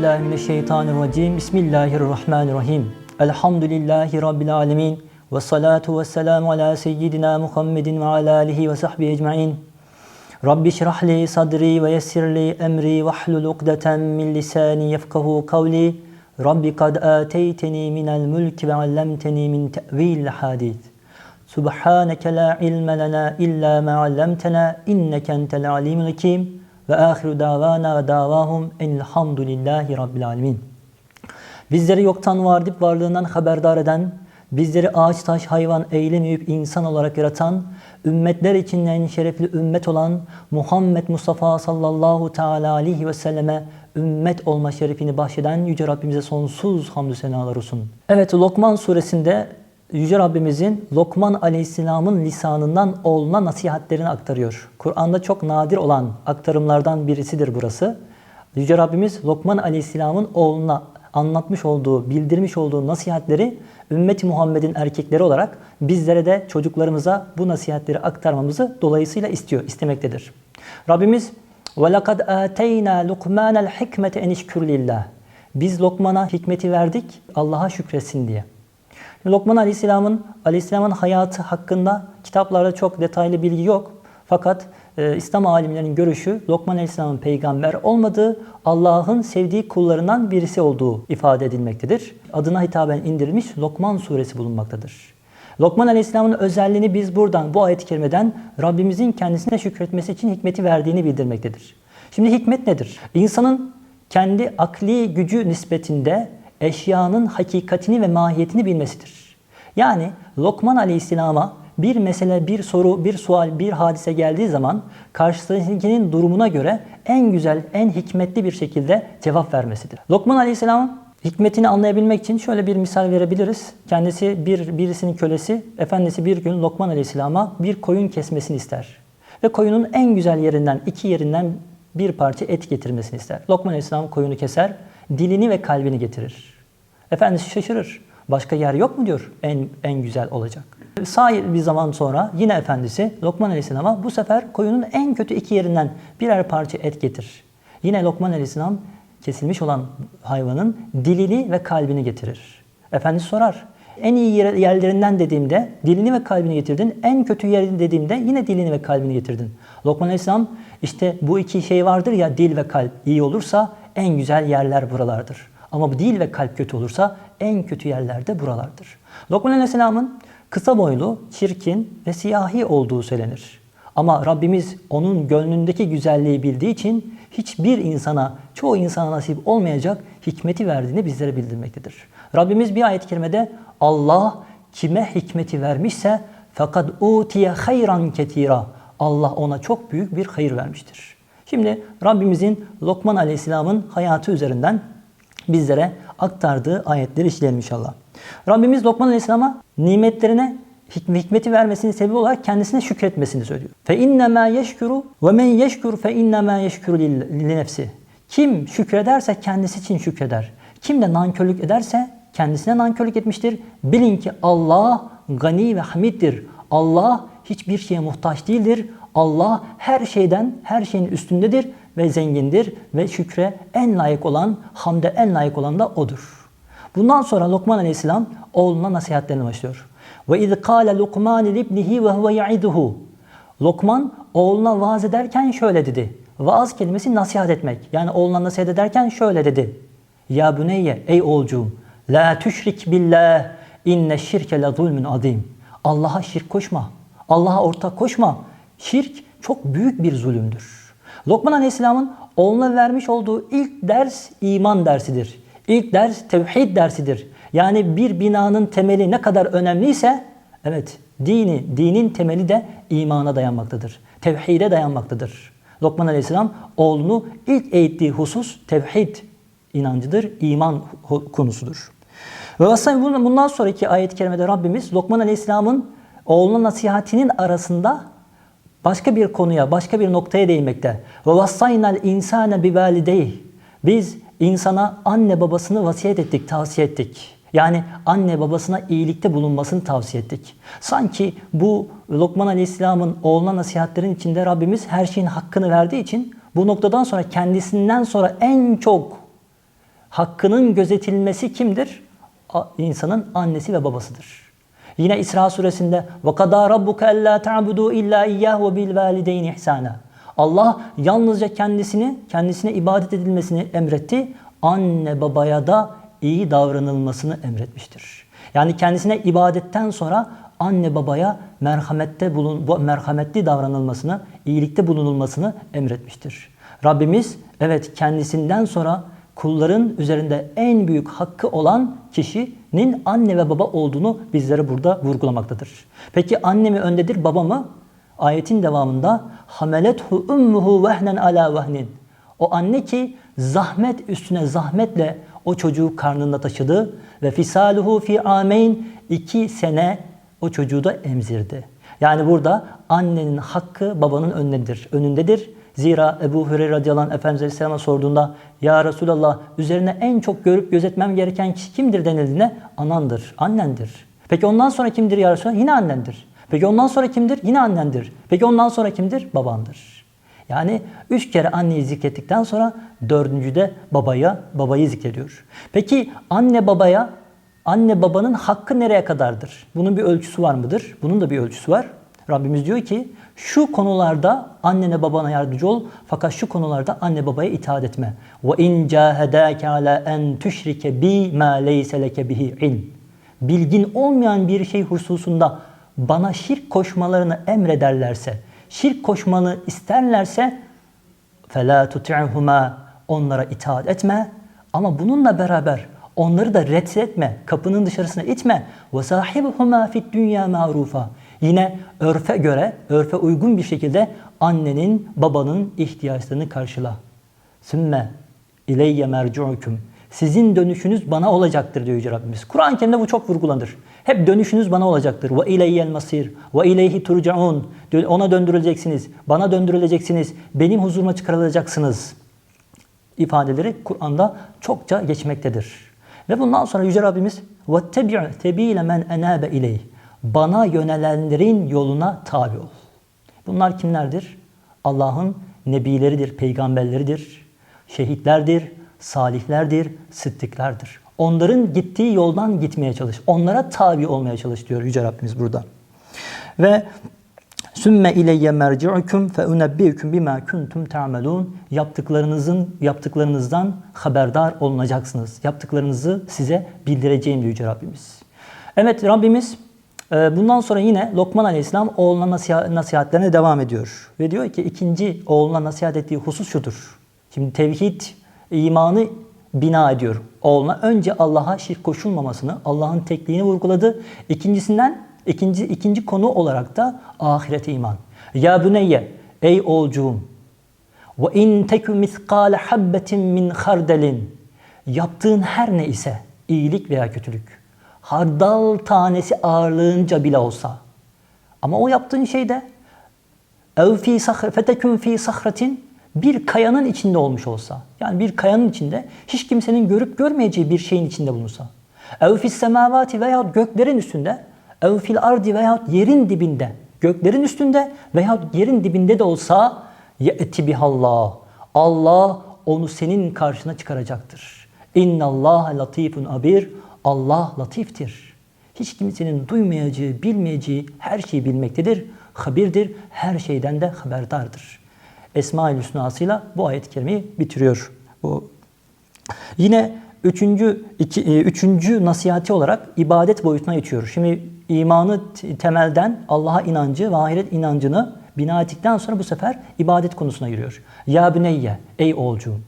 بالله من الشيطان الرجيم بسم الله الرحمن الرحيم الحمد لله رب العالمين والصلاة والسلام على سيدنا محمد وعلى آله وصحبه أجمعين رب اشرح لي صدري ويسر لي أمري واحلل عقدة من لساني يفقه قولي رب قد آتيتني من الملك وعلمتني من تأويل الحديث سبحانك لا علم لنا إلا ما علمتنا إنك أنت العليم الحكيم Ve ahiru davana ve davahum elhamdülillahi rabbil alemin. Bizleri yoktan var edip varlığından haberdar eden, bizleri ağaç taş hayvan eylemeyip insan olarak yaratan, ümmetler için en şerefli ümmet olan Muhammed Mustafa sallallahu teala aleyhi ve selleme ümmet olma şerefini bahşeden Yüce Rabbimize sonsuz hamdü senalar olsun. Evet Lokman suresinde Yüce Rabbimizin Lokman Aleyhisselam'ın lisanından oğluna nasihatlerini aktarıyor. Kur'an'da çok nadir olan aktarımlardan birisidir burası. Yüce Rabbimiz Lokman Aleyhisselam'ın oğluna anlatmış olduğu, bildirmiş olduğu nasihatleri ümmeti Muhammed'in erkekleri olarak bizlere de çocuklarımıza bu nasihatleri aktarmamızı dolayısıyla istiyor, istemektedir. Rabbimiz وَلَقَدْ آتَيْنَا لُقْمَانَ الْحِكْمَةِ اَنْ اِشْكُرْ لِلّٰهِ Biz Lokman'a hikmeti verdik Allah'a şükretsin diye. Lokman Aleyhisselam'ın Aleyhisselam'ın hayatı hakkında kitaplarda çok detaylı bilgi yok. Fakat e, İslam alimlerinin görüşü Lokman Aleyhisselam'ın peygamber olmadığı, Allah'ın sevdiği kullarından birisi olduğu ifade edilmektedir. Adına hitaben indirilmiş Lokman suresi bulunmaktadır. Lokman Aleyhisselam'ın özelliğini biz buradan, bu ayet-i kerimeden Rabbimizin kendisine şükretmesi için hikmeti verdiğini bildirmektedir. Şimdi hikmet nedir? İnsanın kendi akli gücü nispetinde eşyanın hakikatini ve mahiyetini bilmesidir. Yani Lokman Aleyhisselam'a bir mesele, bir soru, bir sual, bir hadise geldiği zaman karşısındakinin durumuna göre en güzel, en hikmetli bir şekilde cevap vermesidir. Lokman Aleyhisselam'ın hikmetini anlayabilmek için şöyle bir misal verebiliriz. Kendisi bir birisinin kölesi, efendisi bir gün Lokman Aleyhisselam'a bir koyun kesmesini ister. Ve koyunun en güzel yerinden, iki yerinden bir parça et getirmesini ister. Lokman Aleyhisselam koyunu keser, dilini ve kalbini getirir. Efendisi şaşırır. Başka yer yok mu diyor en, en güzel olacak. Sağ bir zaman sonra yine efendisi Lokman Aleyhisselam'a bu sefer koyunun en kötü iki yerinden birer parça et getir. Yine Lokman Aleyhisselam kesilmiş olan hayvanın dilini ve kalbini getirir. Efendisi sorar. En iyi yerlerinden dediğimde dilini ve kalbini getirdin. En kötü yerini dediğimde yine dilini ve kalbini getirdin. Lokman Aleyhisselam işte bu iki şey vardır ya dil ve kalp iyi olursa en güzel yerler buralardır. Ama bu dil ve kalp kötü olursa en kötü yerler de buralardır. Lokman Aleyhisselam'ın kısa boylu, çirkin ve siyahi olduğu söylenir. Ama Rabbimiz onun gönlündeki güzelliği bildiği için hiçbir insana, çoğu insana nasip olmayacak hikmeti verdiğini bizlere bildirmektedir. Rabbimiz bir ayet-i kerimede Allah kime hikmeti vermişse fakat utiye hayran ketira. Allah ona çok büyük bir hayır vermiştir. Şimdi Rabbimizin Lokman Aleyhisselam'ın hayatı üzerinden bizlere aktardığı ayetleri işleyelim inşallah. Rabbimiz Lokman Aleyhisselam'a nimetlerine hikmeti vermesinin sebebi olarak kendisine şükretmesini söylüyor. Fe innema yeşkuru ve men yeşkur fe innema yeşkuru li nefsi. Kim şükrederse kendisi için şükreder. Kim de nankörlük ederse kendisine nankörlük etmiştir. Bilin ki Allah gani ve hamiddir. Allah hiçbir şeye muhtaç değildir. Allah her şeyden, her şeyin üstündedir ve zengindir ve şükre en layık olan, hamde en layık olan da odur. Bundan sonra Lokman Aleyhisselam oğluna nasihatlerine başlıyor. Ve iz kâle Lokman ibnihi ve huve ya'iduhu. Lokman oğluna vaaz ederken şöyle dedi. Vaaz kelimesi nasihat etmek. Yani oğluna nasihat ederken şöyle dedi. Ya büneyye ey oğulcuğum la tüşrik billah inne şirke la zulmün adim. Allah'a şirk koşma. Allah'a ortak koşma. Şirk çok büyük bir zulümdür. Lokman Aleyhisselam'ın oğluna vermiş olduğu ilk ders iman dersidir. İlk ders tevhid dersidir. Yani bir binanın temeli ne kadar önemliyse evet dini, dinin temeli de imana dayanmaktadır. Tevhide dayanmaktadır. Lokman Aleyhisselam oğlunu ilk eğittiği husus tevhid inancıdır, iman konusudur. Ve aslında bundan sonraki ayet-i kerimede Rabbimiz Lokman Aleyhisselam'ın oğluna nasihatinin arasında başka bir konuya, başka bir noktaya değinmekte. Ve vassaynal insane bi valideyh. Biz insana anne babasını vasiyet ettik, tavsiye ettik. Yani anne babasına iyilikte bulunmasını tavsiye ettik. Sanki bu Lokman Aleyhisselam'ın oğluna nasihatlerin içinde Rabbimiz her şeyin hakkını verdiği için bu noktadan sonra kendisinden sonra en çok hakkının gözetilmesi kimdir? İnsanın annesi ve babasıdır. Yine İsra suresinde وَقَدَى رَبُّكَ أَلَّا تَعْبُدُوا إِلَّا إِيَّهُ وَبِالْوَالِدَيْنِ إِحْسَانًا Allah yalnızca kendisini, kendisine ibadet edilmesini emretti. Anne babaya da iyi davranılmasını emretmiştir. Yani kendisine ibadetten sonra anne babaya merhamette bulun, bu merhametli davranılmasını, iyilikte bulunulmasını emretmiştir. Rabbimiz evet kendisinden sonra kulların üzerinde en büyük hakkı olan kişinin anne ve baba olduğunu bizlere burada vurgulamaktadır. Peki anne mi öndedir, baba mı? Ayetin devamında hamelethu ummuhu vehnen ala vehnin. O anne ki zahmet üstüne zahmetle o çocuğu karnında taşıdı ve fisaluhu fi ameyn iki sene o çocuğu da emzirdi. Yani burada annenin hakkı babanın önündedir. önündedir. Zira Ebu Hureyre radıyallahu anh Efendimiz Aleyhisselam'a sorduğunda Ya Resulallah üzerine en çok görüp gözetmem gereken kişi kimdir denildiğinde anandır, annendir. Peki ondan sonra kimdir ya Resulallah? Yine annendir. Peki ondan sonra kimdir? Yine annendir. Peki ondan sonra kimdir? Babandır. Yani üç kere anneyi zikrettikten sonra dördüncüde babaya, babayı zikrediyor. Peki anne babaya, anne babanın hakkı nereye kadardır? Bunun bir ölçüsü var mıdır? Bunun da bir ölçüsü var. Rabbimiz diyor ki şu konularda annene babana yardımcı ol fakat şu konularda anne babaya itaat etme. Ve in cahadaka ala en tüşrike bi ma leyse leke bihi ilm. Bilgin olmayan bir şey hususunda bana şirk koşmalarını emrederlerse, şirk koşmanı isterlerse fela tuti'huma onlara itaat etme ama bununla beraber onları da reddetme, kapının dışarısına itme. Ve sahibuhuma fid dünya ma'rufa. Yine örfe göre, örfe uygun bir şekilde annenin, babanın ihtiyaçlarını karşıla. ثُمَّ اِلَيَّ مَرْجُعُكُمْ Sizin dönüşünüz bana olacaktır diyor Yüce Rabbimiz. Kur'an-ı Kerim'de bu çok vurgulanır. Hep dönüşünüz bana olacaktır. Ve ileyyel masir ve ileyhi turcaun. Ona döndürüleceksiniz. Bana döndürüleceksiniz. Benim huzuruma çıkarılacaksınız. ifadeleri Kur'an'da çokça geçmektedir. Ve bundan sonra Yüce Rabbimiz وَاتَّبِعْ تَب۪يلَ مَنْ اَنَابَ اِلَيْهِ bana yönelenlerin yoluna tabi ol. Bunlar kimlerdir? Allah'ın nebileridir, peygamberleridir, şehitlerdir, salihlerdir, sıddıklardır. Onların gittiği yoldan gitmeye çalış. Onlara tabi olmaya çalış diyor Yüce Rabbimiz burada. Ve Sümme ileyye merci'ukum fe unebbiukum bima kuntum ta'melun. Yaptıklarınızın yaptıklarınızdan haberdar olunacaksınız. Yaptıklarınızı size bildireceğim diyor Yüce Rabbimiz. Evet Rabbimiz bundan sonra yine Lokman Aleyhisselam oğluna nasihatlerine devam ediyor. Ve diyor ki ikinci oğluna nasihat ettiği husus şudur. Şimdi tevhid, imanı bina ediyor oğluna. Önce Allah'a şirk koşulmamasını, Allah'ın tekliğini vurguladı. İkincisinden ikinci ikinci konu olarak da ahirete iman. Ya buneyye ey oğulcuğum ve in teku miskale habbetin min hardelin yaptığın her ne ise iyilik veya kötülük hardal tanesi ağırlığınca bile olsa. Ama o yaptığın şey de ev fi sahre fetekun fi sahratin bir kayanın içinde olmuş olsa, yani bir kayanın içinde hiç kimsenin görüp görmeyeceği bir şeyin içinde bulunsa, ev fis semavati veyahut göklerin üstünde, ev fil ardi veyahut yerin dibinde, göklerin üstünde veyahut yerin dibinde de olsa, ye'ti bihallah, Allah onu senin karşına çıkaracaktır. İnna Allah latifun abir, Allah latiftir. Hiç kimsenin duymayacağı, bilmeyeceği her şeyi bilmektedir. Habirdir, her şeyden de haberdardır. Esma-ül Hüsna'sıyla bu ayet-i kerimeyi bitiriyor. Bu Yine üçüncü, iki, e, üçüncü nasihati olarak ibadet boyutuna geçiyor. Şimdi imanı temelden Allah'a inancı ve ahiret inancını bina ettikten sonra bu sefer ibadet konusuna giriyor. Ya büneyye, ey oğulcuğum.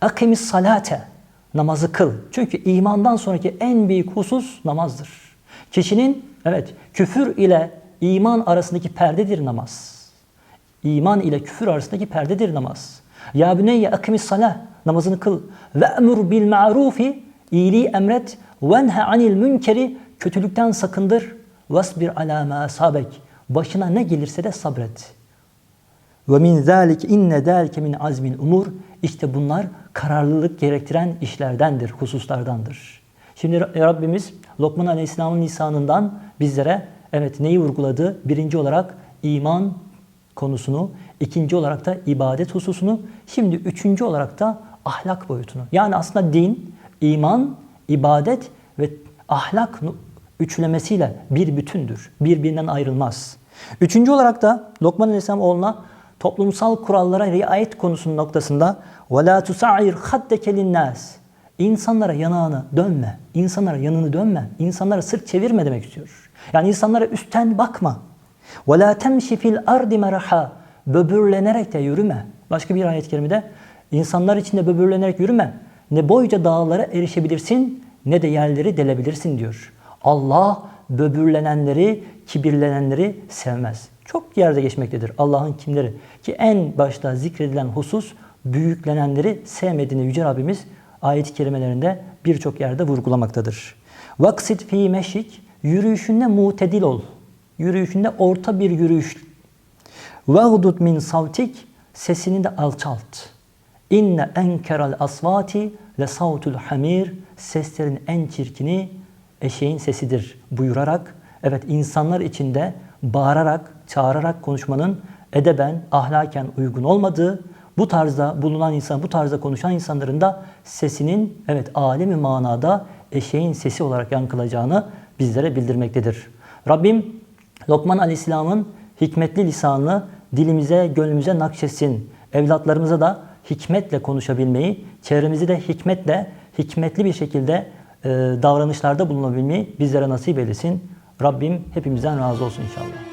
Akimis salate, namazı kıl. Çünkü imandan sonraki en büyük husus namazdır. Kişinin evet küfür ile iman arasındaki perdedir namaz. İman ile küfür arasındaki perdedir namaz. Ya büneyye akimis salah. Namazını kıl. Ve emur bil ma'rufi. iyiliği emret. Venhe anil münkeri. Kötülükten sakındır. Vasbir ala ma sabek. Başına ne gelirse de sabret. Ve min zalik inne zalike min azmin umur. İşte bunlar kararlılık gerektiren işlerdendir, hususlardandır. Şimdi Rabbimiz Lokman Aleyhisselam'ın lisanından bizlere evet neyi vurguladı? Birinci olarak iman konusunu, ikinci olarak da ibadet hususunu, şimdi üçüncü olarak da ahlak boyutunu. Yani aslında din, iman, ibadet ve ahlak üçlemesiyle bir bütündür. Birbirinden ayrılmaz. Üçüncü olarak da Lokman Aleyhisselam oğluna toplumsal kurallara riayet konusunun noktasında وَلَا تُسَعِرْ خَدَّكَ لِلنَّاسِ İnsanlara yanağını dönme, insanlara yanını dönme, insanlara sırt çevirme demek istiyor. Yani insanlara üstten bakma. وَلَا تَمْشِ فِي الْاَرْضِ مَرَحًا Böbürlenerek de yürüme. Başka bir ayet-i kerimede insanlar içinde böbürlenerek yürüme. Ne boyca dağlara erişebilirsin ne de yerleri delebilirsin diyor. Allah böbürlenenleri, kibirlenenleri sevmez. Çok yerde geçmektedir Allah'ın kimleri. Ki en başta zikredilen husus büyüklenenleri sevmediğini Yüce Rabbimiz ayet-i kerimelerinde birçok yerde vurgulamaktadır. Vaksit fi meşik, yürüyüşünde mutedil ol. Yürüyüşünde orta bir yürüyüş. Vagdud min savtik, sesini de alçalt. İnne enkeral asvati le savtul hamir, seslerin en çirkini eşeğin sesidir buyurarak, evet insanlar içinde bağırarak, çağırarak konuşmanın edeben, ahlaken uygun olmadığı, bu tarzda bulunan insan, bu tarzda konuşan insanların da sesinin evet alemi manada eşeğin sesi olarak yankılayacağını bizlere bildirmektedir. Rabbim Lokman Aleyhisselam'ın hikmetli lisanını dilimize, gönlümüze nakşetsin. Evlatlarımıza da hikmetle konuşabilmeyi, çevremizi de hikmetle, hikmetli bir şekilde e, davranışlarda bulunabilmeyi bizlere nasip eylesin. Rabbim hepimizden razı olsun inşallah.